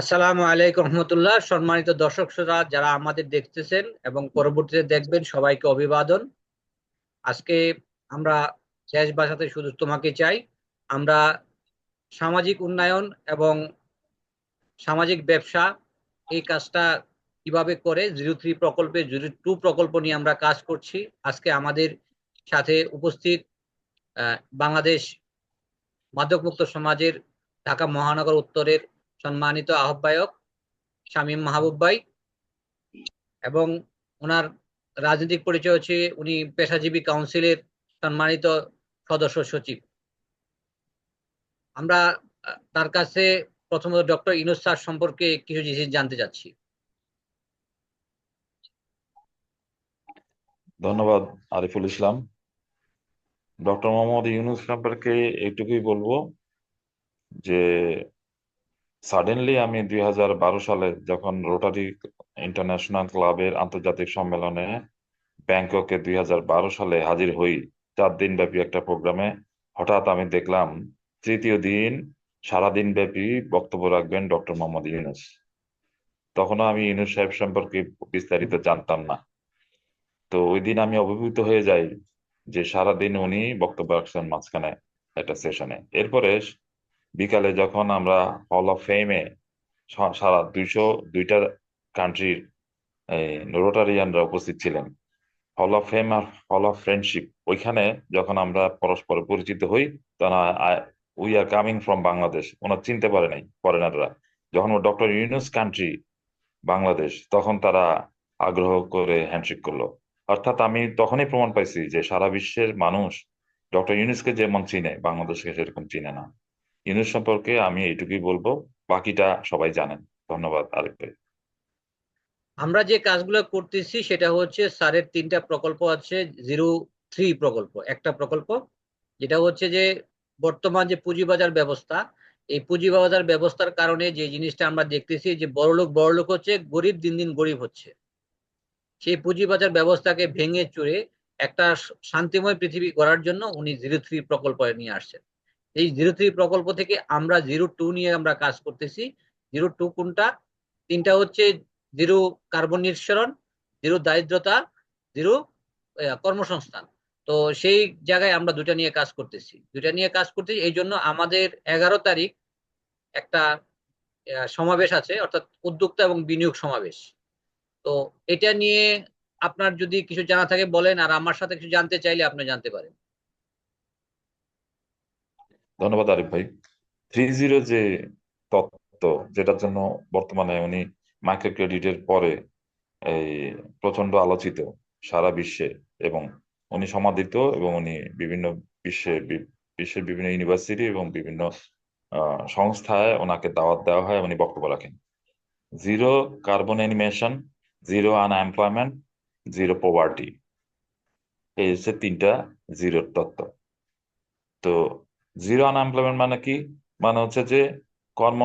আসসালামু আলাইকুম রহমতুল্লাহ। সম্মানিত দর্শক শ্রোতা, যারা আমাদের দেখতেছেন এবং পরবর্তীতে দেখবেন, সবাইকে অভিবাদন। আজকে আমরা দেশ বাঁচাতে শুধু তোমাকে চাই, আমরা সামাজিক উন্নয়ন এবং সামাজিক ব্যবসা এই কাজটা কীভাবে করে, জিরো থ্রি প্রকল্পে, জিরো টু প্রকল্প নিয়ে আমরা কাজ করছি। আজকে আমাদের সাথে উপস্থিত বাংলাদেশ মাদকমুক্ত সমাজের ঢাকা মহানগর উত্তরের সম্মানিত আহ্বায়ক শামীম মাহবুব ভাই এবং ওনার রাজনৈতিক পরিচয় হচ্ছে উনি পেশাজীবী কাউন্সিলের সম্মানিত সদস্য সচিব। আমরা তার কাছে প্রথমত ডক্টর ইনুস স্যার সম্পর্কে কিছু জিনিস জানতে চাচ্ছি। ধন্যবাদ, আরিফুল ইসলাম। ডক্টর মোহাম্মদ ইউনুস সম্পর্কে এইটুকুই বলব যে সাডেনলি আমি দুই হাজার বারো সালে যখন রোটারি ইন্টারন্যাশনাল ক্লাবের আন্তর্জাতিক সম্মেলনে ব্যাংককে দুই হাজার বারো সালে হাজির হই, চার দিন ব্যাপী একটা প্রোগ্রামে, হঠাৎ আমি দেখলাম তৃতীয় দিন সারাদিন ব্যাপী বক্তব্য রাখবেন ডক্টর মোহাম্মদ ইউনুস। তখনও আমি ইউনুস সাহেব সম্পর্কে বিস্তারিত জানতাম না। তো ওই দিন আমি অভিভূত হয়ে যাই যে সারাদিন উনি বক্তব্য রাখছেন মাঝখানে একটা সেশনে। এরপরে বিকালে যখন আমরা হল অফ ফেমে সারা দুইশো দুইটা কান্ট্রির রোটারিয়ানরা উপস্থিত ছিলেন hall of fame R hall of friendship ওইখানে যখন আমরা পরস্পর পরিচিত হই, তখন we are coming from Bangladesh ওনার চিনতে পারে নাই ফরেনাররা যখন ডক্টর ইউনুস কান্ট্রি বাংলাদেশ তখন তারা আগ্রহ করে হ্যান্ডশেক করল। অর্থাৎ আমি তখনই প্রমাণ পাইছি যে সারা বিশ্বের মানুষ ডক্টর ইউনুসকে যেমন চিনে বাংলাদেশকে সেরকম চিনে না। ইউনুস সম্পর্কে আমি এইটুকুই বলব। বাকিটা সবাই জানেন। ধন্যবাদ আরেক ভাই আমরা যে কাজগুলো করতেছি, সেটা হচ্ছে স্যারের তিনটা প্রকল্প আছে, জিরো থ্রি প্রকল্প। একটা প্রকল্প, যেটা হচ্ছে যে বর্তমান যে পুঁজিবাজার ব্যবস্থা, এই পুঁজিবাজার ব্যবস্থার কারণে যে জিনিসটা আমরা দেখতেছি যে বড়লোক বড়লোক হচ্ছে, গরিব দিন দিন গরিব হচ্ছে। সেই পুঁজিবাজার ব্যবস্থাকে ভেঙে চুরে একটা শান্তিময় পৃথিবী গড়ার জন্য উনি জিরো থ্রি প্রকল্প নিয়ে আসছেন। এই জিরো থ্রি প্রকল্প থেকে আমরা জিরো টু নিয়ে আমরা কাজ করতেছি। জিরো টু কোনটা? তিনটা হচ্ছে জিরো কার্বন নিঃসরণ জিরো দারিদ্রতা জিরো কর্মসংস্থান। তো সেই জায়গায় আমরা দুটা নিয়ে কাজ করতেছি। দুটা নিয়ে কাজ করতেছি, এই জন্য আমাদের এগারো তারিখ একটা সমাবেশ আছে, অর্থাৎ উদ্যোক্তা এবং বিনিয়োগ সমাবেশ। তো এটা নিয়ে আপনার যদি কিছু জানা থাকে বলেন, আর আমার সাথে কিছু জানতে চাইলে আপনি জানতে পারেন। ধন্যবাদ আরিফ ভাই। থ্রি জিরো যে তত্ত্ব যেটার জন্য বর্তমানে উনি মাইক্রো ক্রেডিটের পরে এই প্রচণ্ড আলোচিত সারা বিশ্বে এবং উনি সমাদিত এবং উনি বিভিন্ন বিশ্বে বিশ্বের বিভিন্ন ইউনিভার্সিটি এবং বিভিন্ন সংস্থায় ওনাকে দাওয়াত দেওয়া হয়, উনি বক্তব্য রাখেন। Zero carbon animation zero unemployment zero poverty এই হচ্ছে তিনটা জিরোর তত্ত্ব। তো জিরো আনএমপ্লয়মেন্ট মানে কি? মানে হচ্ছে যে কর্ম,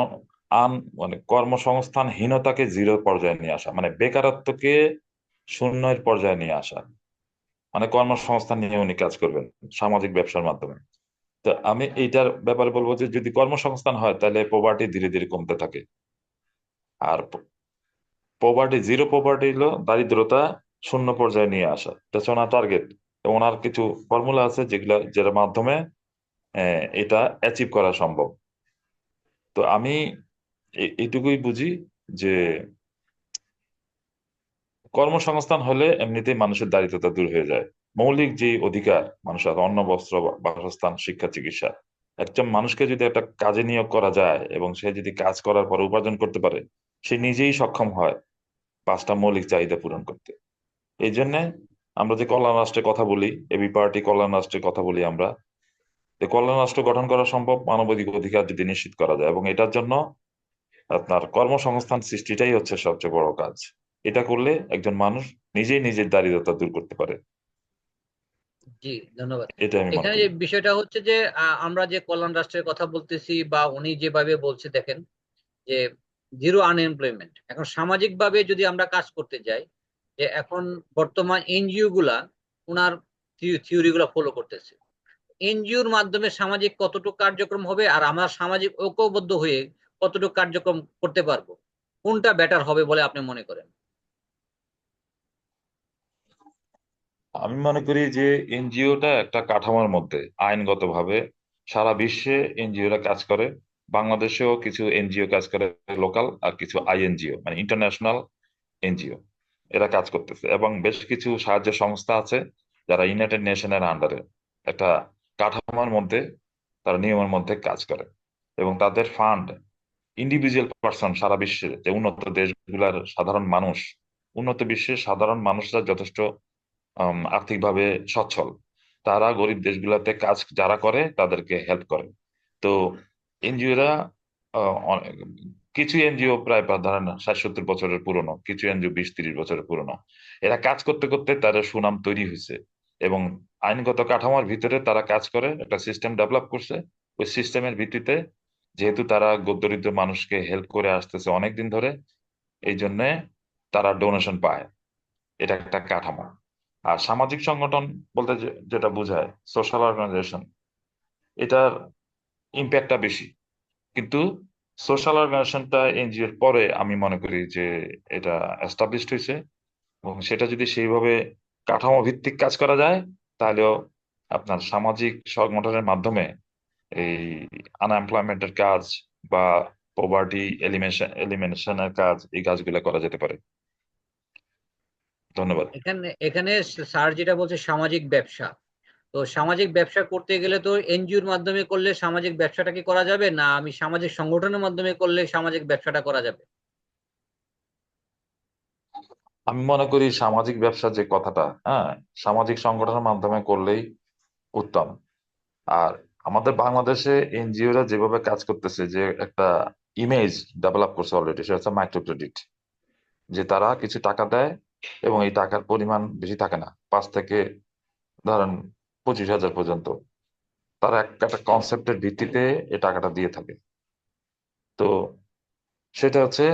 আন মানে কর্মসংস্থানহীনতাকে জিরো পর্যায়ে নিয়ে আসা মানে বেকারত্বকে শূন্যের পর্যায়ে নিয়ে আসা। মানে কর্মসংস্থান নিয়ে উনি কাজ করবেন, সামাজিক ব্যবসার মাধ্যমে। তো আমি এইটার ব্যাপারে বলব যে যদি কর্মসংস্থান হয়, তাহলে পোভার্টি ধীরে ধীরে কমতে থাকে। আর পোভার্টি জিরো পোভার্টি হলো দারিদ্রতা শূন্য পর্যায়ে নিয়ে আসা। এটা হচ্ছে ওনার টার্গেট ওনার কিছু ফর্মুলা আছে যেগুলা, যেটার মাধ্যমে এটা অ্যাচিভ করা সম্ভব। তো আমি এটুকুই বুঝি যে কর্মসংস্থান হলে এমনিতেই মানুষের দারিদ্রতা দূর হয়ে যায়। মৌলিক যে অধিকার মানুষের অন্ন, বস্ত্র বাসস্থান, শিক্ষা, চিকিৎসা, একজন মানুষকে যদি একটা কাজে নিয়োগ করা যায় এবং সে যদি কাজ করার পর উপার্জন করতে পারে, সে নিজেই সক্ষম হয় পাঁচটা মৌলিক চাহিদা পূরণ করতে। এই জন্যে আমরা যে কল্যাণ রাষ্ট্রের কথা বলি এবি পার্টি কল্যাণ রাষ্ট্রের কথা বলি আমরা কল্যাণ রাষ্ট্র গঠন করা সম্ভব মানবাধিক অধিকার যদি নিশ্চিত করা যায় এবং এটার জন্য আপনার কর্মসংস্থান সৃষ্টিটাই হচ্ছে সবচেয়ে বড় কাজ। এটা করলে একজন মানুষ নিজেই নিজের দারিদ্রতা দূর করতে পারে। জি ধন্যবাদ। এখানে যে বিষয়টা হচ্ছে যে আমরা যে কল্যাণ রাষ্ট্রের কথা বলতেছি বা উনি যেভাবে বলছে দেখেন যে জিরো আনএমপ্লয়মেন্ট এখন সামাজিকভাবে যদি আমরা কাজ করতে যাই যে এখন বর্তমান এনজিও গুলা ওনার থিওরি গুলা ফলো করতেছে। এনজিওর মাধ্যমে সামাজিক কতটুকু কার্যক্রম হবে আর আমরা সামাজিক ঐক্যবদ্ধ হয়ে কতটুকু কার্যক্রম করতে পারব? কোনটা বেটার হবে বলে আপনি মনে করেন? আমি মনে করি যে এনজিওটা একটা কাঠামোর মধ্যে আইনগতভাবে সারা বিশ্বে এনজিওরা কাজ করে। বাংলাদেশেও কিছু এনজিও কাজ করে, লোকাল আর কিছু আইএনজিও মানে ইন্টারন্যাশনাল এনজিও এরা কাজ করতেছে। এবং বেশ কিছু সাহায্য সংস্থা আছে যারা ইউনাইটেড নেশনের আন্ডারে একটা কাঠামোর মধ্যে, তারা নিয়মের মধ্যে কাজ করে। এবং তাদের ফান্ড ইন্ডিভিজুয়াল পার্সন সারা বিশ্বে যে উন্নত দেশগুলার সাধারণ মানুষ, উন্নত বিশ্বের সাধারণ মানুষরা যথেষ্ট আর্থিকভাবে সচ্ছল। তারা গরিব দেশগুলোতে কাজ যারা করে, তাদেরকে হেল্প করে। তো এনজিওরা কিছু এনজিও প্রায় ধরেন ষাট সত্তর বছরের পুরনো, কিছু এনজিও বিশ তিরিশ বছরের পুরনো। এরা কাজ করতে করতে তাদের সুনাম তৈরি হয়েছে এবং আইনগত কাঠামোর ভিতরে তারা কাজ করে, একটা সিস্টেম ডেভেলপ করছে। ওই সিস্টেমের ভিত্তিতে যেহেতু তারা দরিদ্র মানুষকে হেল্প করে আসতেছে অনেকদিন ধরে, এই জন্যে তারা ডোনেশন পায়। এটা একটা কাঠামো। আর সামাজিক সংগঠন বলতে যেটা বোঝায় সোশ্যাল অর্গানাইজেশন এটার ইম্প্যাক্টটা বেশি। কিন্তু সোশ্যাল অর্গানাইজেশনটা এনজিওর পরে আমি মনে করি যে এটা এস্টাবলিশড হয়েছে এবং সেটা যদি সেইভাবে কাঠামো ভিত্তিক কাজ করা যায়, তাহলেও আপনার সামাজিক সংগঠনের মাধ্যমে এই আনএমপ্লয়মেন্টের কাজ বা পোভার্টি এলিমিনেশন এলিমিনেশনের কাজ এই কাজগুলো করা যেতে পারে। ধন্যবাদ। এখানে এখানে স্যার যেটা বলছে সামাজিক ব্যবসা। তো সামাজিক ব্যবসা করতে গেলে তো এনজিওর মাধ্যমে করলে সামাজিক ব্যবসাটা কি করা যাবে? না, আমি সামাজিক সংগঠনের মাধ্যমে করলে সামাজিক ব্যবসাটা করা যাবে। আমি মনে করি সামাজিক ব্যবসা যে কথাটা হ্যাঁ সামাজিক সংগঠনের মাধ্যমে করলেই উত্তম। আর আমাদের বাংলাদেশে এনজিওরা যেভাবে কাজ করতেছে, যে একটা ইমেজ ডেভেলপ করছে অলরেডি সেটা হচ্ছে মাইক্রো ক্রেডিট যে তারা কিছু টাকা দেয় এবং এই টাকার পরিমাণ বেশি থাকে না। পাঁচ থেকে ধরেন পঁচিশ হাজার পর্যন্ত। তারা একটা কনসেপ্টের ভিত্তিতে এই টাকাটা দিয়ে থাকে। তো সেটা হচ্ছে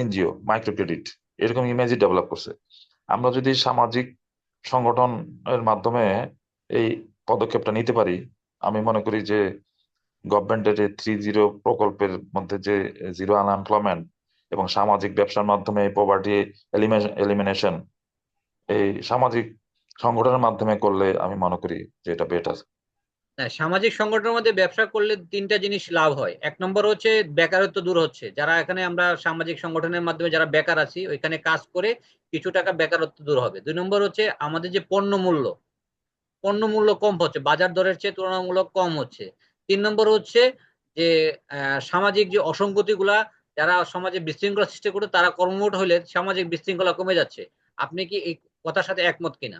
এনজিও মাইক্রো ক্রেডিট এরকম ইমেজই ডেভেলপ করছে। আমরা যদি সামাজিক সংগঠনের মাধ্যমে এই পদক্ষেপটা নিতে পারি, আমি মনে করি যে গভর্নমেন্টের থ্রি জিরো প্রকল্পের মধ্যে যে জিরো আনএমপ্লয়মেন্ট এবং সামাজিক ব্যবসার মাধ্যমে পভার্টি এলিমিনেশন এই সামাজিক সংগঠনের মাধ্যমে করলে আমি মনে করি যে এটা বেটার সামাজিক সংগঠনের মধ্যে ব্যবসা করলে তিনটা জিনিস লাভ হয়। এক নম্বর হচ্ছে বেকারত্ব দূর হচ্ছে। যারা এখানে আমরা সামাজিক সংগঠনের মাধ্যমে যারা বেকার আছি, ওইখানে কাজ করে কিছু টাকা বেকারত্ব দূর হবে। দুই নম্বর হচ্ছে আমাদের যে পণ্য মূল্য পণ্য মূল্য কম হচ্ছে, বাজার দরের চেয়ে তুলনামূলক কম হচ্ছে। তিন নম্বর হচ্ছে যে সামাজিক যে অসঙ্গতিগুলা যারা সমাজে বিশৃঙ্খলা সৃষ্টি করে, তারা কর্মমুট হলে সামাজিক বিশৃঙ্খলা কমে যাচ্ছে। আপনি কি এই কথার সাথে একমত কিনা?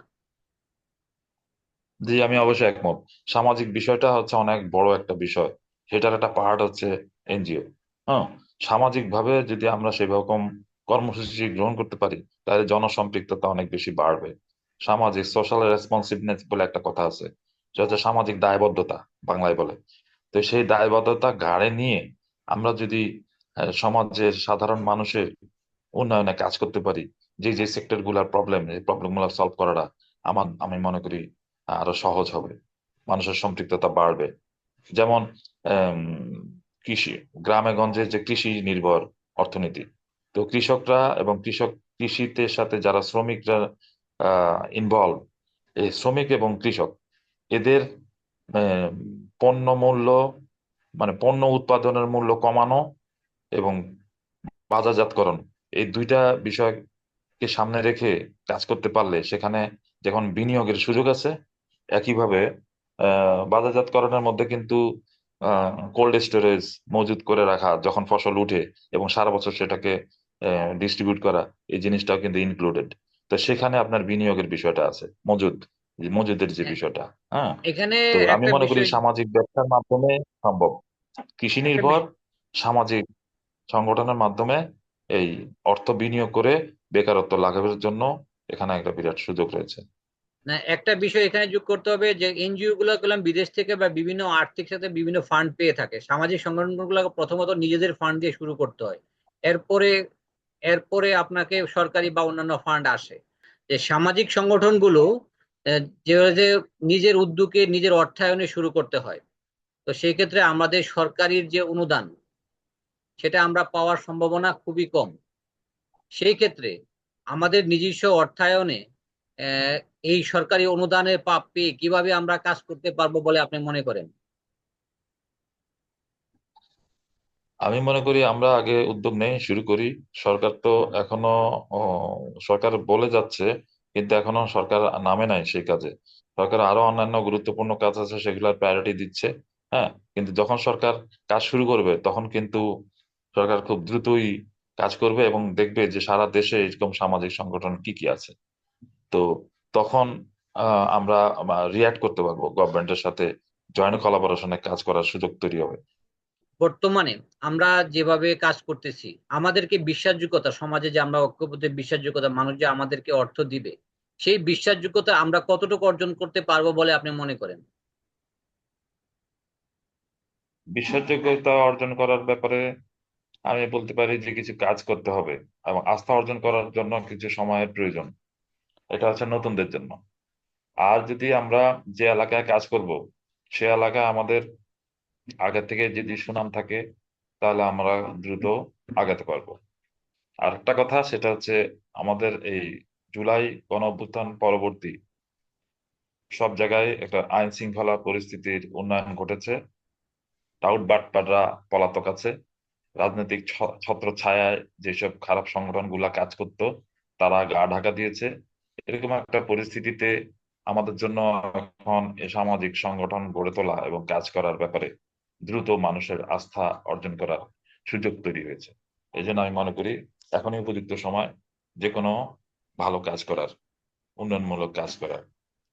জি, আমি অবশ্যই একমত। সামাজিক বিষয়টা হচ্ছে অনেক বড় একটা বিষয়। সেটার একটা পার্ট হচ্ছে এনজিও। হ্যাঁ? সামাজিক ভাবে যদি আমরা সেরকম কর্মসূচি গ্রহণ করতে পারি, তাহলে জনসম্পৃক্ততা অনেক বেশি বাড়বে। সামাজিক সোশ্যাল রেসপন্সিভনেস বলে একটা কথা আছে। সেটা হচ্ছে সামাজিক দায়বদ্ধতা, বাংলায় বলে। তো সেই দায়বদ্ধতা ঘাড়ে নিয়ে আমরা যদি সমাজের সাধারণ মানুষের উন্নয়নে কাজ করতে পারি, যে যে সেক্টরগুলার প্রবলেম এই প্রবলেমগুলা সলভ করাটা আমার, আমি মনে করি আরও সহজ হবে। মানুষের সম্পৃক্ততা বাড়বে। যেমন কৃষি, গ্রামে গঞ্জে যে কৃষি নির্ভর অর্থনীতি, তো কৃষকরা এবং কৃষক কৃষিতে সাথে যারা শ্রমিকরা ইনভলভ এই শ্রমিক এবং কৃষক, এদের পণ্য মূল্য মানে পণ্য উৎপাদনের মূল্য কমানো এবং বাজারজাতকরণ, এই দুইটা বিষয়কে সামনে রেখে কাজ করতে পারলে সেখানে যখন বিনিয়োগের সুযোগ আছে একইভাবে আহ বাজারজাতকরণের মধ্যে কিন্তু কোল্ড স্টোরেজ মজুত করে রাখা যখন ফসল উঠে এবং সারা বছর সেটাকে ডিস্ট্রিবিউট করা এই জিনিসটাও কিন্তু ইনক্লুডেড তো সেখানে আপনার বিনিয়োগের বিষয়টা আছে মজুদ মজুদের যে হ্যাঁ। বিষয়টা হ্যাঁ? এখানে তো আমি মনে করি সামাজিক ব্যবসার মাধ্যমে সম্ভব। কৃষি নির্ভর সামাজিক সংগঠনের মাধ্যমে এই অর্থ বিনিয়োগ করে বেকারত্ব লাঘবের জন্য এখানে একটা বিরাট সুযোগ রয়েছে। না, একটা বিষয় এখানে যোগ করতে হবে যে এনজিও গুলো করলাম বিদেশ থেকে বা বিভিন্ন আর্থিক সাথে বিভিন্ন ফান্ড পেয়ে থাকে। সামাজিক সংগঠনগুলো প্রথমত নিজেদের ফান্ড দিয়ে শুরু করতে হয়। এরপরে এরপরে আপনাকে সরকারি বা অন্যান্য ফান্ড আসে। যে সামাজিক সংগঠনগুলো যে নিজের উদ্যোগে, নিজের অর্থায়নে শুরু করতে হয়। তো সেই ক্ষেত্রে আমাদের সরকারির যে অনুদান, সেটা আমরা পাওয়ার সম্ভাবনা খুবই কম। সেই ক্ষেত্রে আমাদের নিজস্ব অর্থায়নে এই সরকারি অনুদানের পাপ পেয়ে কীভাবে আমরা কাজ করতে পারব বলে আপনি মনে করেন? আমি মনে করি আমরা আগে উদ্যোগ নেই, শুরু করি। সরকার তো এখনও সরকার বলে যাচ্ছে, কিন্তু এখনও সরকার নামে নাই সেই কাজে। সরকার আরও অন্যান্য গুরুত্বপূর্ণ কাজ আছে, সেগুলোর প্রায়োরিটি দিচ্ছে হ্যাঁ? কিন্তু যখন সরকার কাজ শুরু করবে, তখন কিন্তু সরকার খুব দ্রুতই কাজ করবে এবং দেখবে যে সারা দেশে এরকম সামাজিক সংগঠন কি কি আছে। তো তখন আহ, আমরা রিয়াক্ট করতে পারব। গভর্নমেন্টের সাথে জয়েন্ট কোলাবোরেশনে কাজ করার সুযোগ তৈরি হবে। বর্তমানে আমরা যেভাবে কাজ করতেছি আমাদেরকে বিশ্বাসযোগ্যতা সমাজে যে আমরা ঐক্যবদ্ধ বিশ্বাসযোগ্যতা মানুষ যে আমাদেরকে অর্থ দিবে সেই বিশ্বাসযোগ্যতা আমরা কতটুকু অর্জন করতে পারব বলে আপনি মনে করেন? বিশ্বাসযোগ্যতা অর্জন করার ব্যাপারে আমি বলতে পারি যে কিছু কাজ করতে হবে এবং আস্থা অর্জন করার জন্য কিছু সময়ের প্রয়োজন। এটা হচ্ছে নতুনদের জন্য। আর যদি আমরা যে এলাকায় কাজ করব, সে এলাকা আমাদের আগে থেকে যদি সুনাম থাকে, তাহলে আমরা দ্রুত আগাতে পারব। আর একটা কথা, সেটা হচ্ছে আমাদের এই জুলাই গণ অভ্যুত্থান পরবর্তী সব জায়গায় একটা আইন শৃঙ্খলা পরিস্থিতির উন্নয়ন ঘটেছে। টাউট বাটপাটরা পলাতক আছে। রাজনৈতিক ছত্র ছায়ায় যেসব খারাপ সংগঠনগুলা কাজ করতো, তারা গা ঢাকা দিয়েছে। এরকম একটা পরিস্থিতিতে আমাদের জন্য এখন সামাজিক সংগঠন গড়ে তোলা এবং কাজ করার ব্যাপারে দ্রুত মানুষের আস্থা অর্জন করার সুযোগ তৈরি হয়েছে। এই জন্য আমি মনে করি এখনই উপযুক্ত সময় যে কোনো ভালো কাজ করার উন্নয়নমূলক কাজ করার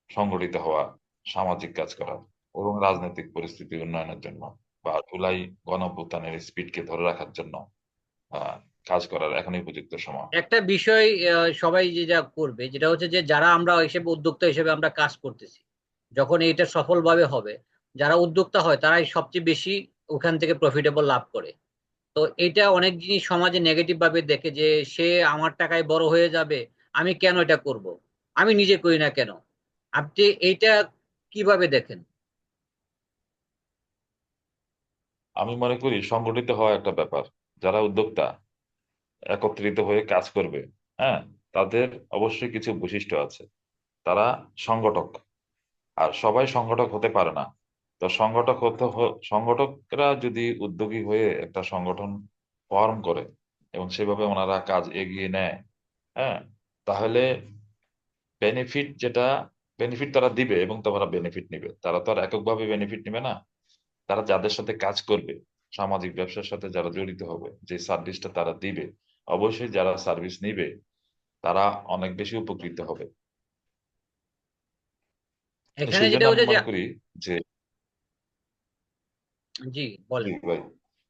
সংগঠিত হওয়া সামাজিক কাজ করার এবং রাজনৈতিক পরিস্থিতি উন্নয়নের জন্য বা জুলাই গণ স্পিডকে ধরে রাখার জন্য আহ, কাজ করার এখনই উপযুক্ত সময়। একটা বিষয় সবাই যে যা করবে যেটা হচ্ছে যে যারা আমরা হিসেবে উদ্যোক্তা হিসেবে আমরা কাজ করতেছি যখন এটা সফলভাবে হবে যারা উদ্যোক্তা হয় তারাই সবচেয়ে বেশি ওখান থেকে প্রফিটেবল লাভ করে। তো এটা অনেক জিনিস সমাজে নেগেটিভ ভাবে দেখে যে সে আমার টাকায় বড় হয়ে যাবে আমি কেন এটা করব? আমি নিজে করি না কেন? আপনি এইটা কীভাবে দেখেন? আমি মনে করি সংগঠিত হওয়া একটা ব্যাপার। যারা উদ্যোক্তা একত্রিত হয়ে কাজ করবে হ্যাঁ? তাদের অবশ্যই কিছু বৈশিষ্ট্য আছে। তারা সংগঠক। আর সবাই সংগঠক হতে পারে না। তো সংগঠক হতে সংগঠকরা যদি উদ্যোগী হয়ে একটা সংগঠন ফর্ম করে এবং সেভাবে ওনারা কাজ এগিয়ে নেয় হ্যাঁ? তাহলে বেনিফিট যেটা বেনিফিট তারা দিবে এবং তারা বেনিফিট নিবে। তারা তো আর এককভাবে বেনিফিট নিবে না। তারা যাদের সাথে কাজ করবে, সামাজিক ব্যবসার সাথে যারা জড়িত হবে, যে সার্ভিসটা তারা দিবে অবশ্যই যারা সার্ভিস নিবে তারা অনেক বেশি উপকৃত হবে। এখানে যেটা হচ্ছে যে করি যে জি জি বলেন ভাই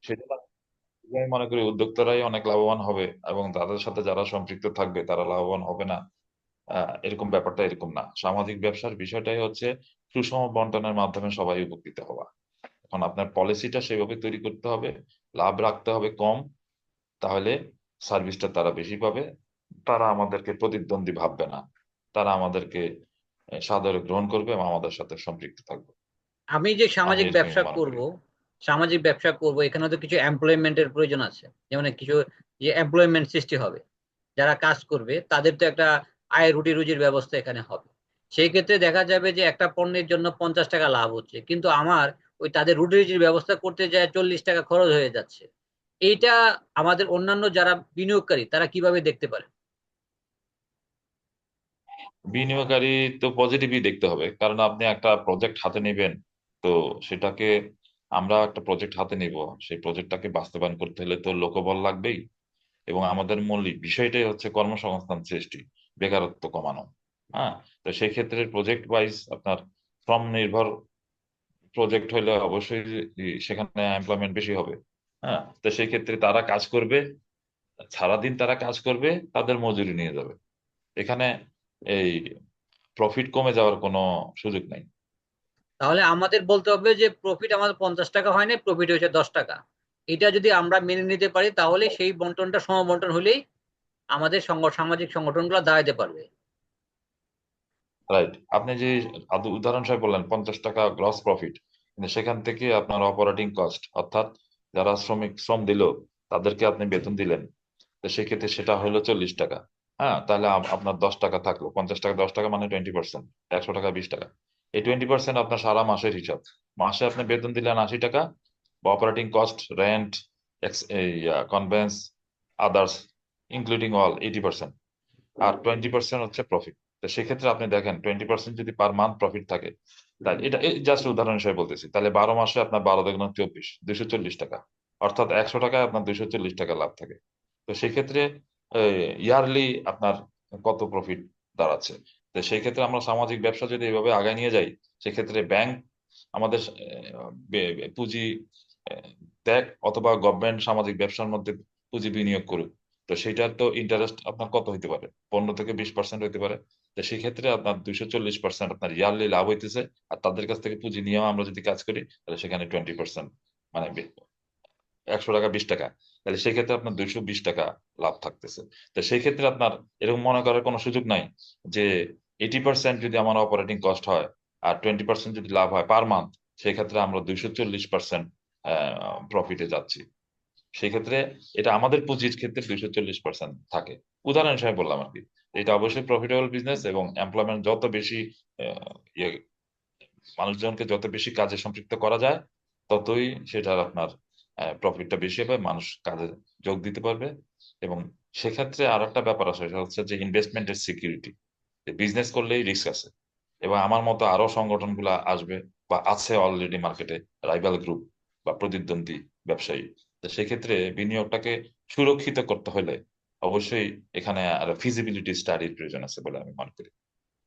সেজন্য আমি মনে করি উদ্যোক্তারাই অনেক লাভবান হবে এবং তাদের সাথে যারা সম্পৃক্ত থাকবে তারা লাভবান হবে না। এরকম ব্যাপারটা এরকম না। সামাজিক ব্যবসার বিষয়টাই হচ্ছে সুষম বন্টনের মাধ্যমে সবাই উপকৃত হওয়া। এখন আপনার পলিসিটা সেভাবে তৈরি করতে হবে লাভ রাখতে হবে কম তাহলে সার্ভিসটা তারা বেশি পাবে। তারা আমাদেরকে প্রতিদ্বন্দ্বী ভাববে না। তারা আমাদেরকে সাদরে গ্রহণ করবে এবং আমাদের সাথে সম্পৃক্ত থাকবে। আমি যে সামাজিক ব্যবসা করব সামাজিক ব্যবসা করব এখানে তো কিছু এমপ্লয়মেন্টের প্রয়োজন আছে। যেমন কিছু যে এমপ্লয়মেন্ট সৃষ্টি হবে যারা কাজ করবে তাদের তো একটা আয় রুটি রুজির ব্যবস্থা এখানে হবে। সেই ক্ষেত্রে দেখা যাবে যে একটা পণ্যের জন্য পঞ্চাশ টাকা লাভ হচ্ছে কিন্তু আমার ওই তাদের রুটি রুজির ব্যবস্থা করতে যায় চল্লিশ টাকা খরচ হয়ে যাচ্ছে। এইটা আমাদের অন্যান্য যারা বিনিয়োগকারী, তারা কীভাবে দেখতে পারে? বিনিয়োগকারী তো পজিটিভই দেখতে হবে। কারণ আপনি একটা প্রজেক্ট হাতে নেবেন, তো সেটাকে আমরা একটা প্রজেক্ট হাতে নিব। সেই প্রজেক্টটাকে বাস্তবায়ন করতে হলে তো লোকবল লাগবেই। এবং আমাদের মূল বিষয়টাই হচ্ছে কর্মসংস্থান সৃষ্টি, বেকারত্ব কমানো। হ্যাঁ? তো সেই ক্ষেত্রে প্রজেক্ট ওয়াইজ আপনার শ্রম নির্ভর প্রজেক্ট হলে অবশ্যই সেখানে এমপ্লয়মেন্ট বেশি হবে। হ্যাঁ? তো সেই ক্ষেত্রে তারা কাজ করবে সারাদিন তারা কাজ করবে তাদের মজুরি নিয়ে যাবে। এখানে এই প্রফিট কমে যাওয়ার কোনো সুযোগ নেই। তাহলে আমাদের বলতে হবে যে প্রফিট আমাদের পঞ্চাশ টাকা হয় না প্রফিট হয়েছে দশ টাকা। এটা যদি আমরা মেনে নিতে পারি তাহলে সেই বন্টনটা সমবন্টন হলেই আমাদের সামাজিক সংগঠনগুলো দাঁড়াতে পারবে। রাইট আপনি যে উদাহরণ বললেন পঞ্চাশ টাকা গ্রস প্রফিট কিন্তু সেখান থেকে আপনার অপারেটিং কস্ট অর্থাৎ যারা শ্রমিক শ্রম দিল, তাদেরকে আপনি বেতন দিলেন। তো সেক্ষেত্রে সেটা হলো চল্লিশ টাকা। হ্যাঁ তাহলে আপনার দশ টাকা থাকল। পঞ্চাশ টাকা, দশ টাকা মানে টোয়েন্টি পার্সেন্ট একশো টাকা, বিশ টাকা। এই টোয়েন্টি পার্সেন্ট আপনার সারা মাসের হিসাব। মাসে আপনি বেতন দিলেন আশি টাকা, বা operating cost rent conveyance others including all eighty percent আর টোয়েন্টি পার্সেন্ট হচ্ছে প্রফিট তো সেক্ষেত্রে আপনি দেখেন টোয়েন্টি পার্সেন্ট যদি পার মান্থ প্রফিট থাকে তাহলে এটা জাস্ট উদাহরণ হিসেবে বলতেছি। তাহলে বারো মাসে আপনার বারো দেখুন চব্বিশ, দুইশো চল্লিশ টাকা। অর্থাৎ একশো টাকায় আপনার দুইশো চল্লিশ টাকা লাভ থাকে। তো সেক্ষেত্রে ইয়ারলি আপনার কত প্রফিট দাঁড়াচ্ছে? তো সেই ক্ষেত্রে আমরা সামাজিক ব্যবসা যদি এইভাবে আগায় নিয়ে যাই, সেক্ষেত্রে ব্যাংক আমাদের পুঁজি ত্যাগ অথবা গভর্নমেন্ট সামাজিক ব্যবসার মধ্যে পুঁজি বিনিয়োগ করুক। তো সেটার তো ইন্টারেস্ট আপনার কত হইতে পারে? পনেরো থেকে বিশ পার্সেন্ট হইতে পারে। তো সেই ক্ষেত্রে আপনার দুইশো চল্লিশ পার্সেন্ট আপনার ইয়ারলি লাভ হইতেছে। আর তাদের কাছ থেকে পুঁজি নিয়েও আমরা যদি কাজ করি, তাহলে সেখানে টোয়েন্টি পার্সেন্ট মানে একশো টাকা, বিশ টাকা। তাহলে সেক্ষেত্রে আপনার দুইশো বিশ টাকা লাভ থাকতেছে। তো সেই ক্ষেত্রে আপনার এরকম মনে করার কোনো সুযোগ নাই যে এইটি পার্সেন্ট যদি আমার অপারেটিং কস্ট হয় আর টোয়েন্টি পার্সেন্ট যদি লাভ হয় পার মান্থ সেই ক্ষেত্রে আমরা দুইশো চল্লিশ পার্সেন্ট প্রফিটে যাচ্ছি। সেই ক্ষেত্রে এটা আমাদের পুঁজির ক্ষেত্রে দুইশো চল্লিশ পার্সেন্ট থাকে। উদাহরণ হিসেবে বললাম আর কি। এটা অবশ্যই প্রফিটেবল বিজনেস এবং এমপ্লয়মেন্ট যত বেশি ইয়ে মানুষজনকে যত বেশি কাজে সম্পৃক্ত করা যায়, ততই সেটার আপনার প্রফিটটা বেশি হবে, মানুষ কাজে যোগ দিতে পারবে। এবং সেক্ষেত্রে আর একটা ব্যাপার আছে, সেটা হচ্ছে যে ইনভেস্টমেন্টের সিকিউরিটি বিজনেস করলেই রিস্ক আছে। এবং আমার মতো আরও সংগঠনগুলো আসবে বা আছে অলরেডি মার্কেটে রাইভাল গ্রুপ বা প্রতিদ্বন্দ্বী ব্যবসায়ী। সেক্ষেত্রে বিনিয়োগটাকে সুরক্ষিত করতে হলে অবশ্যই এখানে আর ফিজিবিলিটি স্টাডির প্রয়োজন আছে বলে আমি মনে করি।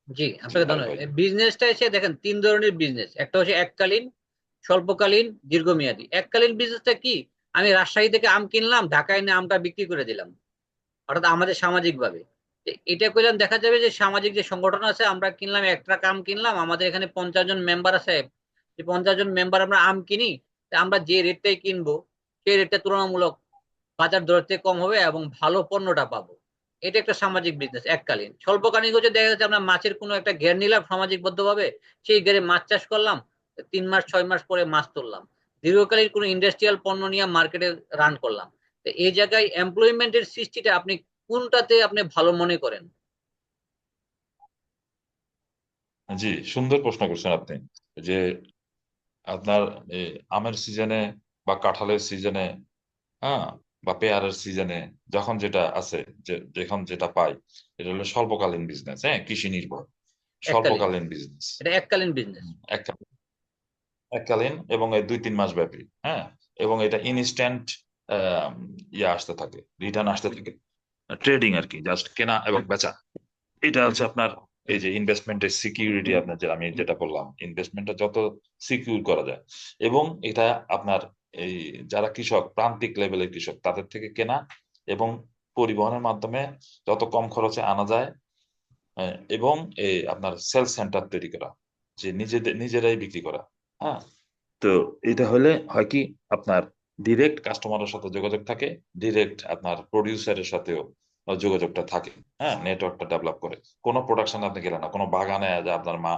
জি আপনাকে ধন্যবাদ। বিজনেসটা এসে দেখেন তিন ধরনের বিজনেস একটা হচ্ছে এককালীন স্বল্পকালীন দীর্ঘমেয়াদী। এককালীন বিজনেসটা কি? আমি রাজশাহী থেকে আম কিনলাম ঢাকায় এনে আমটা বিক্রি করে দিলাম। অর্থাৎ আমাদের সামাজিক ভাবে এটা করলাম দেখা যাবে যে সামাজিক যে সংগঠন আছে আমরা কিনলাম এক ট্রাক আম কিনলাম আমাদের এখানে পঞ্চাশ জন মেম্বার আছে। পঞ্চাশ জন মেম্বার আমরা আম কিনি আমরা যে রেটটাই কিনবো সেই রেটটা তুলনামূলক বাজার দর থেকে কম হবে এবং ভালো পণ্যটা পাবো। এটা একটা সামাজিক বিজনেস এককালীন। স্বল্পকালীন হচ্ছে দেখা যাচ্ছে আমরা মাছের কোনো একটা ঘের নিলাম সামাজিক বদ্ধভাবে সেই ঘেরে মাছ চাষ করলাম, তিন মাস, ছয় মাস পরে মাছ তুললাম। দীর্ঘকালীন কোনো ইন্ডাস্ট্রিয়াল পণ্য নিয়ে মার্কেটে রান করলাম। তো এই জায়গায় এমপ্লয়মেন্টের সৃষ্টিটা আপনি কোনটাতে আপনি ভালো মনে করেন? জি, সুন্দর প্রশ্ন করছেন আপনি। যে আপনার আমের সিজনে বা কাঁঠালের সিজনে হ্যাঁ? বা পেয়ারের সিজনে যখন যেটা আছে যে যখন যেটা পাই এটা হলো স্বল্পকালীন বিজনেস হ্যাঁ? কৃষি নির্ভর। স্বল্পকালীন বিজনেস এটা এককালীন বিজনেস এককালীন। এককালীন এবং এই দুই তিন মাস ব্যাপী হ্যাঁ? এবং এটা ইনস্ট্যান্ট ইয়ে আসতে থাকে রিটার্ন আসতে থাকে ট্রেডিং আর কি জাস্ট কেনা এবং বেচা। এটা হচ্ছে আপনার এই যে ইনভেস্টমেন্টের সিকিউরিটি আপনার যে আমি যেটা বললাম ইনভেস্টমেন্টটা যত সিকিউর করা যায়। এবং এটা আপনার এই যারা কৃষক, প্রান্তিক লেভেলের কৃষক, তাদের থেকে কেনা এবং পরিবহনের মাধ্যমে যত কম খরচে আনা যায় এবং এই আপনার সেল সেন্টার তৈরি করা, যে নিজেদের, নিজেরাই বিক্রি করা হ্যাঁ? তো এটা হলে হয় কি, আপনার ডিরেক্ট কাস্টমারের সাথে যোগাযোগ থাকে ডিরেক্ট আপনার প্রডিউসারের সাথেও যোগাযোগটা থাকে হ্যাঁ? নেটওয়ার্কটা ডেভেলপ করে। কোনো প্রোডাকশন আপনি গেলেন না, কোনো বাগানে যে আপনার মা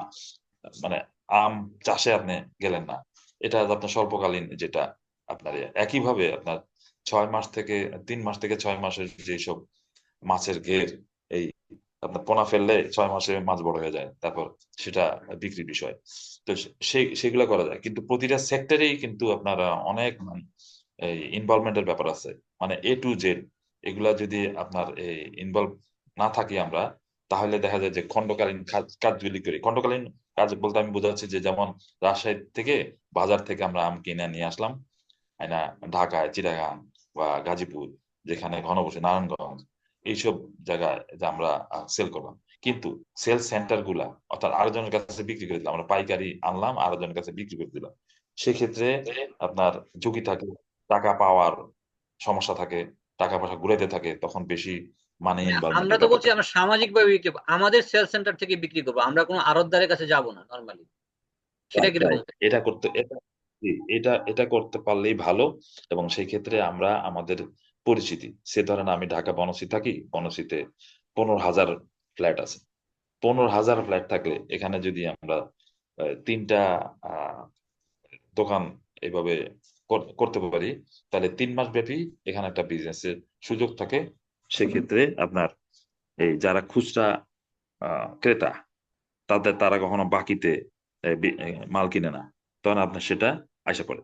মানে আম চাষে আপনি গেলেন না। এটা আপনার স্বল্পকালীন যেটা আপনার। একইভাবে আপনার ছয় মাস থেকে, তিন মাস থেকে ছয় মাসের যেসব মাছের ঘের, এই আপনার পোনা ফেললে ছয় মাসে মাছ বড় হয়ে যায়, তারপর সেটা বিক্রির বিষয়। তো সেই সেগুলো করা যায়। কিন্তু প্রতিটা সেক্টরেই কিন্তু আপনারা অনেক মানে এই ইনভলভমেন্টের ব্যাপার আছে। মানে এ টু জেড এগুলা যদি আপনার এই ইনভলভ না থাকি আমরা, তাহলে দেখা যায় যে খণ্ডকালীন কাজ- কাজগুলি করি। খণ্ডকালীন কাজ বলতে আমি বোঝাচ্ছি যে যেমন রাজশাহী থেকে বাজার থেকে আমরা আম কিনে নিয়ে আসলাম না ঢাকায় চিটাগাং বা গাজীপুর যেখানে ঘনবসতি নারায়ণগঞ্জ এইসব জায়গায় যে আমরা সেল করলাম। কিন্তু সেল সেন্টারগুলা অর্থাৎ আরেকজনের কাছে বিক্রি করে দিলাম আমরা পাইকারি আনলাম আরেকজনের কাছে বিক্রি করে দিলাম। সেক্ষেত্রে আপনার ঝুঁকি থাকে টাকা পাওয়ার সমস্যা থাকে টাকা পয়সা ঘুরাইতে থাকে তখন বেশি মানি আমরা তো বলছি আমরা সামাজিক ভাবে বিক্রি আমাদের সেল সেন্টার থেকে বিক্রি করব আমরা কোনো আরতদারের কাছে যাব না নর্মালি সেটা কি. এটা করতে এটা এটা এটা করতে পারলেই ভালো এবং সেই ক্ষেত্রে আমরা আমাদের পরিচিতি। সে ধরেন আমি ঢাকা বনশ্রী থাকি, বনশ্রীতে পনেরো হাজার ফ্ল্যাট আছে। পনেরো হাজার ফ্ল্যাট থাকলে এখানে যদি আমরা তিনটা দোকান এইভাবে কর- করতে পারি, তাহলে তিন মাস ব্যাপী এখানে একটা বিজনেসের সুযোগ থাকে। সেক্ষেত্রে আপনার এই যারা খুচরা ক্রেতা, তাদের, তারা কখনো বাকিতে মাল কিনে না। তখন আপনার সেটা আশা করে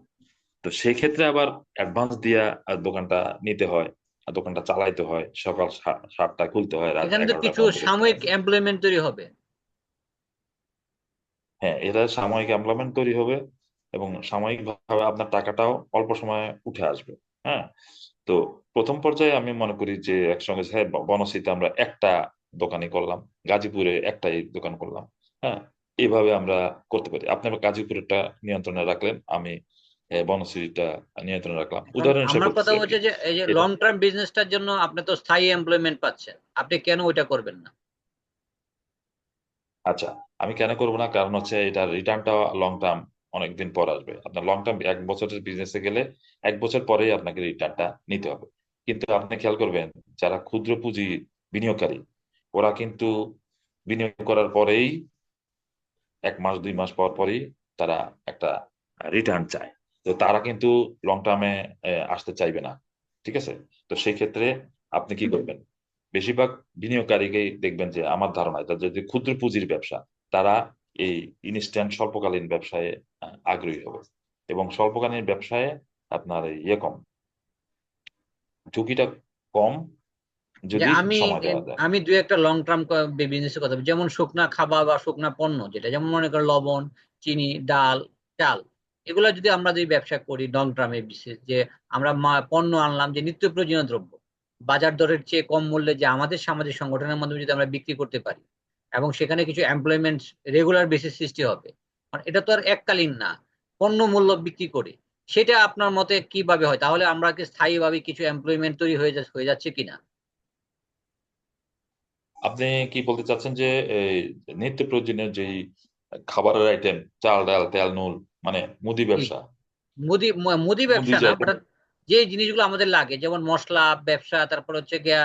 তো সেই ক্ষেত্রে আবার অ্যাডভান্স দিয়া আর দোকানটা নিতে হয় আর দোকানটা চালাইতে হয় সকাল সা- সাতটায় খুলতে হয় রাত এখানে তো কিছু। সাময়িক এমপ্লয়মেন্ট তৈরি হবে। হ্যাঁ এটা সাময়িক এমপ্লয়মেন্ট তৈরি হবে এবং সাময়িক ভাবে আপনার টাকাটাও অল্প সময়ে উঠে আসবে হ্যাঁ? তো প্রথম পর্যায়ে আমি মনে করি যে একসঙ্গে বনশ্রীতে আমরা একটা দোকানই করলাম গাজীপুরে একটাই দোকান করলাম হ্যাঁ? এইভাবে আমরা করতে পারি। আপনার গাজীপুরেরটা নিয়ন্ত্রণে রাখলেন আমি বনশ্রীটা নিয়ন্ত্রণে রাখলাম। উদাহরণ আমার কথা হচ্ছে যে এই যে লং টার্ম বিজনেসটার জন্য আপনি তো স্থায়ী এমপ্লয়মেন্ট পাচ্ছেন আপনি কেন ওইটা করবেন না? আচ্ছা আমি কেন করব না? কারণ হচ্ছে এটা রিটার্নটা লং টার্ম অনেকদিন পর আসবে। আপনার লং টার্ম এক বছরের বিজনেসে গেলে এক বছর পরেই আপনাকে রিটার্নটা নিতে হবে। কিন্তু আপনি খেয়াল করবেন যারা ক্ষুদ্র পুঁজি বিনিয়োগকারী ওরা কিন্তু বিনিয়োগ করার পরেই এক মাস দুই মাস পর পরই তারা একটা রিটার্ন চায়। তো তারা কিন্তু লং টার্মে আসতে চাইবে না। ঠিক আছে? তো সেই ক্ষেত্রে আপনি কি করবেন? বেশিরভাগ বিনিয়োগকারীকেই দেখবেন যে আমার ধারণা এটা যদি ক্ষুদ্র পুঁজির ব্যবসা তারা এই ইনস্ট্যান্ট স্বল্পকালীন ব্যবসায় আগ্রহী হবে। এবং স্বল্পকালীন ব্যবসায় আপনার ইয়ে কম। ঝুঁকিটা কম যদি আমি আমি দুই একটা লং টার্ম বিজনেসের কথা যেমন শুকনা খাবার বা শুকনা পণ্য যেটা যেমন মনে করেন লবণ চিনি ডাল চাল এগুলো যদি আমরা যদি ব্যবসা করি লং টার্মে বিশেষ যে আমরা পণ্য আনলাম যে নিত্য প্রয়োজনীয় দ্রব্য বাজার দরের চেয়ে কম মূল্যে যে আমাদের সামাজিক সংগঠনের মাধ্যমে যদি আমরা বিক্রি করতে পারি এবং সেখানে কিছু এমপ্লয়মেন্ট রেগুলার বেসিস সৃষ্টি হবে এটা তো আর এককালীন না। পণ্য মূল্য বিক্রি করে সেটা আপনার মতে কীভাবে হয়? তাহলে আমরা কি স্থায়ীভাবে কিছু এমপ্লয়মেন্ট তৈরি হয়ে হয়ে যাচ্ছে কিনা? আপনি কি বলতে চাচ্ছেন যে নিত্য প্রয়োজনীয় যে খাবারের আইটেম চাল ডাল তেল নুন মানে মুদি ব্যবসা? মুদি মুদি ব্যবসা না বাট যে জিনিসগুলো আমাদের লাগে যেমন মশলা ব্যবসা তারপর হচ্ছে গিয়া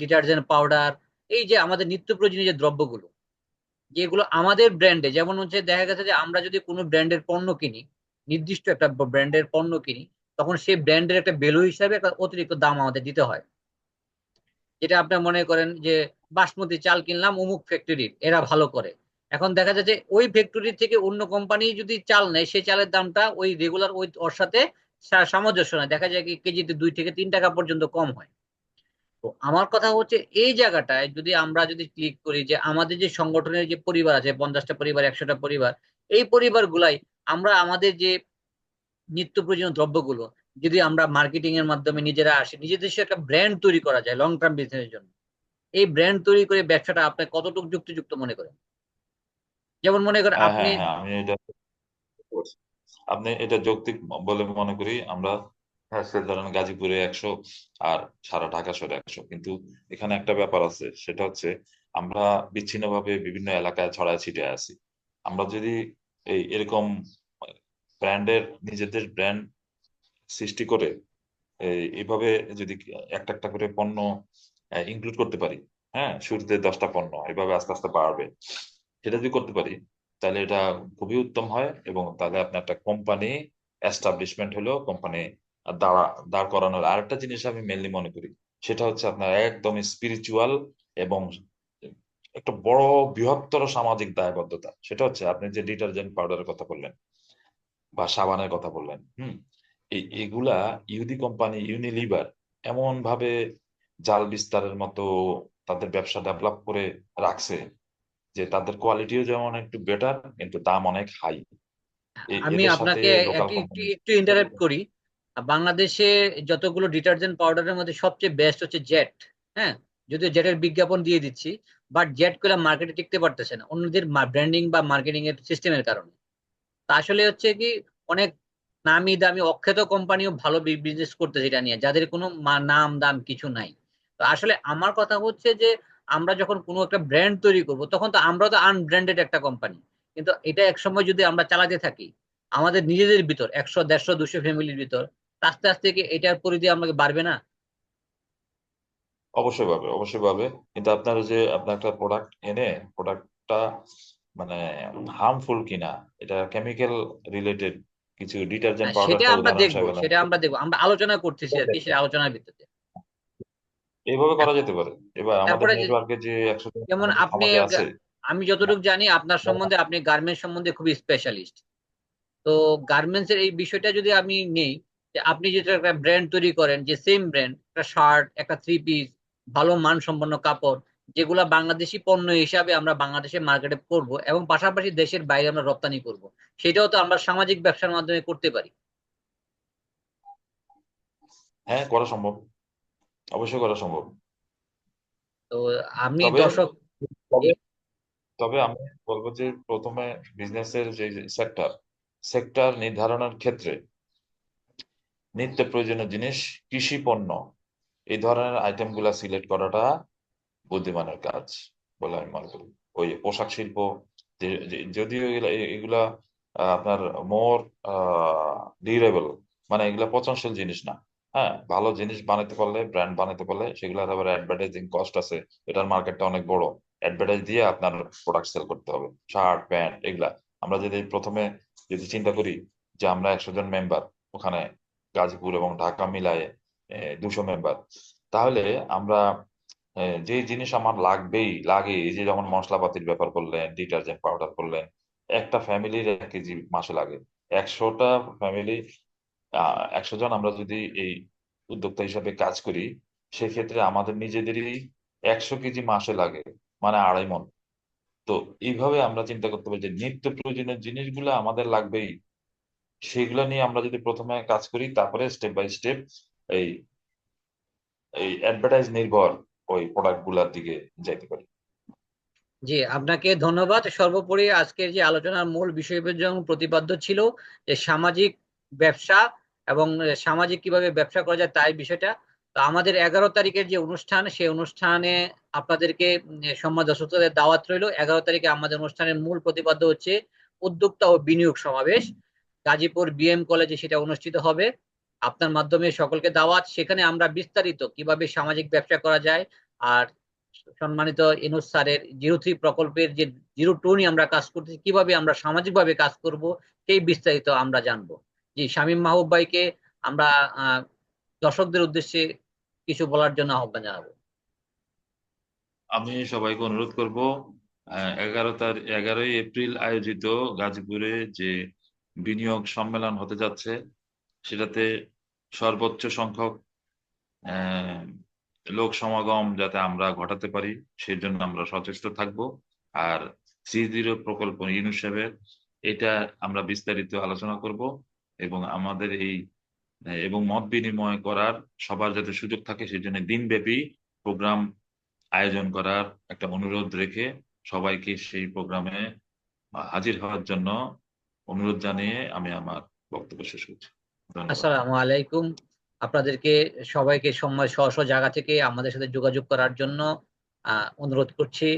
ডিটারজেন্ট পাউডার এই যে আমাদের নিত্য প্রয়োজনীয় যে দ্রব্যগুলো যেগুলো আমাদের ব্র্যান্ডে যেমন হচ্ছে দেখা গেছে যে আমরা যদি কোনো ব্র্যান্ডের পণ্য কিনি নির্দিষ্ট একটা ব্র্যান্ডের পণ্য কিনি তখন সেই ব্র্যান্ডের একটা ভ্যালু হিসাবে একটা অতিরিক্ত দাম আমাদের দিতে হয়। যেটা আপনি মনে করেন যে বাসমতি চাল কিনলাম, অমুক ফ্যাক্টরির এরা ভালো করে। এখন দেখা যাচ্ছে ওই ফ্যাক্টরি থেকে অন্য কোম্পানি যদি চাল নেয়, সেই চালের দামটা ওই রেগুলার ওই ওর সাথে সামঞ্জস্য নয়। দেখা যায় কি কেজিতে দুই থেকে তিন টাকা পর্যন্ত কম হয়। তো আমার কথা হচ্ছে এই জায়গাটায় যদি আমরা যদি ক্লিক করি যে আমাদের যে সংগঠনের যে পরিবার আছে, পঞ্চাশটা পরিবার, একশোটা পরিবার, এই পরিবারগুলাই আমরা আমাদের যে নিত্য প্রয়োজনীয় দ্রব্যগুলো যদি আমরা মার্কেটিং এর মাধ্যমে নিজেরা আসি নিজেদের একটা ব্র্যান্ড তৈরি করা যায় লং টার্ম বিজনেসের জন্য। এই ব্র্যান্ড তৈরি করে ব্যবসাটা আপনি কতটুকু যুক্তিযুক্ত মনে করেন? যেমন মনে করেন হ্যাঁ আপনি হ্যাঁ হ্যাঁ আপনি এটা যৌক্তিক বলে মনে করি আমরা ধরেন গাজীপুরে একশো আর সারা ঢাকা শহরে একশো। কিন্তু এখানে একটা ব্যাপার আছে সেটা হচ্ছে আমরা বিচ্ছিন্নভাবে বিভিন্ন এলাকায় ছড়ায় ছিটে আছি। আমরা যদি এই এরকম ব্র্যান্ডের নিজেদের ব্র্যান্ড সৃষ্টি করে এই এইভাবে যদি একটা একটা করে পণ্য ইনক্লুড করতে পারি হ্যাঁ? শুরুতে দশটা পণ্য, এভাবে আস্তে আস্তে বাড়বে। সেটা যদি করতে পারি, তাহলে এটা খুবই উত্তম হয় এবং তাহলে আপনার একটা কোম্পানি এস্টাবলিশমেন্ট হলো কোম্পানি দাঁড়া, দাঁড় করানোর আরেকটা জিনিস আমি মেনলি মনে করি, সেটা হচ্ছে আপনার একদম স্পিরিচুয়াল এবং একটা বড় বৃহত্তর সামাজিক দায়বদ্ধতা। সেটা হচ্ছে আপনি যে ডিটারজেন্ট পাউডারের কথা বললেন বা সাবানের কথা বললেন, হুম? এগুলা ইহুদি কোম্পানি ইউনিলিভার এমন ভাবে জাল বিস্তারের মতো তাদের ব্যবসা ডেভেলপ করে রাখছে যে তাদের কোয়ালিটিও যেমন একটু বেটার কিন্তু দাম অনেক হাই আমি আপনাকে একটু ইন্টারাপ্ট করি। বাংলাদেশে যতগুলো ডিটারজেন্ট পাউডারের মধ্যে সবচেয়ে বেস্ট হচ্ছে জেট হ্যাঁ? যদিও জেটের বিজ্ঞাপন দিয়ে দিচ্ছি বাট জেট করে মার্কেটে টিকতে পারতেছে না। অন্যদের ব্র্যান্ডিং বা মার্কেটিং এর সিস্টেমের কারণে। তা আসলে হচ্ছে কি অনেক নামি দামি অখ্যাত কোম্পানিও ভালো বিজনেস করতেছে এটা নিয়ে। যাদের কোনো নাম, দাম কিছু নাই। তো আসলে আমার কথা হচ্ছে যে, আমরা যখন কোনো একটা ব্র্যান্ড তৈরি করব, তখন তো আমরা তো আনব্র্যান্ডেড একটা কোম্পানি কিন্তু এটা এক সময় যদি আমরা চালাতে থাকি, আমাদের নিজেদের ভিতর, একশো, দেড়শো, দুশো ফ্যামিলির ভিতর, আস্তে আস্তে কি এটার পরিধি আমাকে বাড়বে না? অবশ্যই পাবে অবশ্যই পাবে কিন্তু আপনার যে, আপনার একটা প্রোডাক্ট এনে প্রোডাক্টটা মানে হার্মফুল কিনা, এটা কেমিক্যাল রিলেটেড কিছু ডিটারজেন্ট হ্যাঁ, পাউডার সেটা আমরা দেখব সেটা আমরা দেখব। আমরা আলোচনা করতেছি আর কি সেটা আলোচনার ভিত্তিতে। এইভাবে করা যেতে পারে। এবার আমাদের নেটওয়ার্কে যে একশো জন যেমন আপনি আমি যতটুকু জানি আপনার সম্বন্ধে আপনি গার্মেন্টস সম্বন্ধে খুবই স্পেশালিস্ট তো গার্মেন্টস এর এই বিষয়টা যদি আমি নেই যে আপনি যেটা একটা ব্র্যান্ড তৈরি করেন যে সেম ব্র্যান্ড একটা শার্ট একটা থ্রি পিস ভালো মানসম্পন্ন কাপড় যেগুলা বাংলাদেশি পণ্য হিসাবে আমরা বাংলাদেশের মার্কেটে করব এবং পাশাপাশি দেশের বাইরে আমরা রপ্তানি করব। সেটাও তো আমরা সামাজিক ব্যবসার মাধ্যমে করতে পারি। হ্যাঁ করা সম্ভব। অবশ্যই করা সম্ভব। তো আমি দর্শক তবে তবে আমি বলব যে প্রথমে বিজনেসের যে সেক্টর সেক্টর নির্ধারণের ক্ষেত্রে নিত্য প্রয়োজনীয় জিনিস কৃষি পণ্য এই ধরনের আইটেমগুলা সিলেক্ট করাটা বুদ্ধিমানের কাজ বলে আমি মনে করি। ওই পোশাক শিল্প যদিও এগুলা আপনার মোর ডিউরেবল মানে এগুলা পচনশীল জিনিস না। হ্যাঁ ভালো জিনিস বানাতে পারলে ব্র্যান্ড বানাতে পারলে, সেগুলোর আবার অ্যাডভার্টাইজিং কস্ট আছে। এটার মার্কেটটা অনেক বড়। অ্যাডভার্টাইজ দিয়ে আপনার প্রোডাক্ট সেল করতে হবে। শার্ট প্যান্ট এগুলা। আমরা যদি প্রথমে যদি চিন্তা করি যে আমরা একশো জন মেম্বার ওখানে গাজীপুর এবং ঢাকা মিলায়ে দুশো মেম্বার তাহলে আমরা যে জিনিস আমার লাগবেই লাগে এই যে যেমন মশলাপাতির ব্যাপার করলেন ডিটারজেন্ট পাউডার করলেন একটা ফ্যামিলির এক কেজি মাসে লাগে। একশোটা ফ্যামিলি একশো জন আমরা যদি এই উদ্যোক্তা হিসাবে কাজ করি, সেক্ষেত্রে আমাদের নিজেদেরই একশো কেজি মাসে লাগে মানে আড়াই মন। তো এইভাবে আমরা চিন্তা করতে পারি যে নিত্য প্রয়োজনীয় জিনিসগুলো আমাদের লাগবেই। সেগুলো নিয়ে আমরা যদি প্রথমে কাজ করি, তারপরে স্টেপ বাই স্টেপ এই এই অ্যাডভার্টাইজ নির্ভর। ওই প্রোডাক্টগুলার দিকে যাইতে পারি। জি, আপনাকে ধন্যবাদ। সর্বোপরি আজকের যে আলোচনার মূল বিষয় প্রতিপাদ্য ছিল যে সামাজিক ব্যবসা এবং সামাজিক কীভাবে ব্যবসা করা যায় তাই বিষয়টা। তো আমাদের এগারো তারিখের যে অনুষ্ঠান, সেই অনুষ্ঠানে আপনাদেরকে সম্মান দর্শকদের দাওয়াত রইল। এগারো তারিখে আমাদের অনুষ্ঠানের মূল প্রতিপাদ্য হচ্ছে উদ্যোক্তা ও বিনিয়োগ সমাবেশ। গাজীপুর বিএম কলেজে সেটা অনুষ্ঠিত হবে। আপনার মাধ্যমে সকলকে দাওয়াত। সেখানে আমরা বিস্তারিত কীভাবে সামাজিক ব্যবসা করা যায় আর সম্মানিত ইনুস স্যারের জিরো থ্রি প্রকল্পের যে জিরো টু নিয়ে আমরা কাজ করতেছি, কীভাবে আমরা সামাজিকভাবে কাজ করব সেই বিস্তারিত আমরা জানব। জি, শামীম মাহবুব ভাইকে আমরা দর্শকদের উদ্দেশ্যে কিছু বলার জন্য আহ্বান জানাব। আমি সবাইকে অনুরোধ করব এগারো তারিখ এগারোই এপ্রিল আয়োজিত গাজীপুরে যে বিনিয়োগ সম্মেলন হতে যাচ্ছে সেটাতে সর্বোচ্চ সংখ্যক লোক সমাগম যাতে আমরা ঘটাতে পারি, সেই জন্য আমরা সচেষ্ট থাকব। আর থ্রি জিরো প্রকল্প ইউনিসেফের এটা আমরা বিস্তারিত আলোচনা করব এবং আমাদের এই, এবং মত বিনিময় করার সবার যাতে সুযোগ থাকে, সেই জন্য দিনব্যাপী প্রোগ্রাম আয়োজন করার একটা অনুরোধ রেখে সবাইকে সেই প্রোগ্রামে হাজির হওয়ার জন্য অনুরোধ জানিয়ে আমি আমার বক্তব্য শেষ করছি। আসসালামু আলাইকুম। আপনাদেরকে সবাইকে সময় স্ব স্ব জায়গা থেকে আমাদের সাথে যোগাযোগ করার জন্য অনুরোধ করছি।